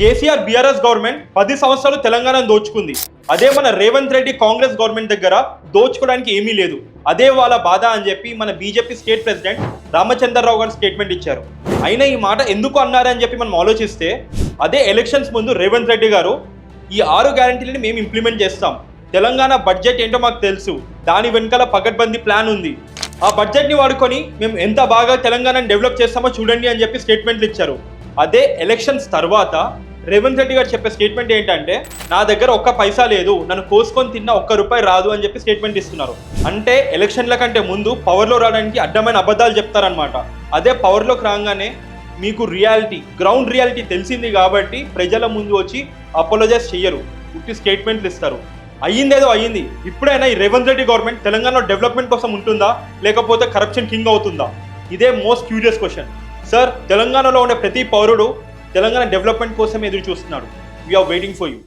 KCR BRS government పది సంవత్సరాలు తెలంగాణను దోచుకుంది. అదే మన రేవంత్ రెడ్డి కాంగ్రెస్ గవర్నమెంట్ దగ్గర దోచుకోవడానికి ఏమీ లేదు. అదే వాళ్ళ బాధ అని చెప్పి మన బీజేపీ స్టేట్ ప్రెసిడెంట్ రామచంద్రరావు గారు స్టేట్మెంట్ ఇచ్చారు. అయినా ఈ మాట ఎందుకు అన్నారని చెప్పి మనం ఆలోచిస్తే అదే ఎలక్షన్స్ ముందు రేవంత్ రెడ్డి గారు ఈ ఆరు గ్యారంటీలని మేము ఇంప్లిమెంట్ చేస్తాం. తెలంగాణ బడ్జెట్ ఏంటో మాకు తెలుసు. దాని వెనకాల పగడ్బందీ ప్లాన్ ఉంది. ఆ బడ్జెట్ని వాడుకొని మేము ఎంత బాగా తెలంగాణను డెవలప్ చేస్తామో చూడండి అని చెప్పి స్టేట్మెంట్లు ఇచ్చారు. అదే ఎలక్షన్స్ తర్వాత రేవంత్ రెడ్డి గారు చెప్పే స్టేట్మెంట్ ఏంటంటే నా దగ్గర ఒక్క పైసా లేదు నన్ను కోసుకొని తిన్న ఒక్క రూపాయి రాదు అని చెప్పి స్టేట్మెంట్ ఇస్తున్నారు. అంటే ఎలక్షన్ల కంటే ముందు పవర్లో రావడానికి అడ్డమైన అబద్ధాలు చెప్తారనమాట అదే పవర్లోకి రాగానే మీకు రియాలిటీ గ్రౌండ్ రియాలిటీ తెలిసింది కాబట్టి ప్రజల ముందు వచ్చి అపోలజైజ్ చెయ్యరు ఉట్టి స్టేట్మెంట్లు ఇస్తారు. అయ్యిందేదో అయ్యింది. ఇప్పుడైనా ఈ రేవంత్ రెడ్డి గవర్నమెంట్ తెలంగాణలో డెవలప్మెంట్ కోసం ఉంటుందా? లేకపోతే కరప్షన్ కింగ్ అవుతుందా? ఇదే మోస్ట్ క్యూరియస్ క్వశ్చన్ సార్ తెలంగాణలో ఉండే ప్రతి పౌరుడు తెలంగాణ డెవలప్మెంట్ కోసం ఎదురు చూస్తున్నాడు. We are waiting for you